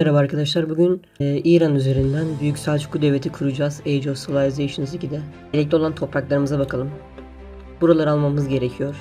Merhaba arkadaşlar. Bugün e, İran üzerinden Büyük Selçuklu Devleti kuracağız. Age of Civilizations 2'de. Gerekli olan topraklarımıza bakalım. Buraları almamız gerekiyor.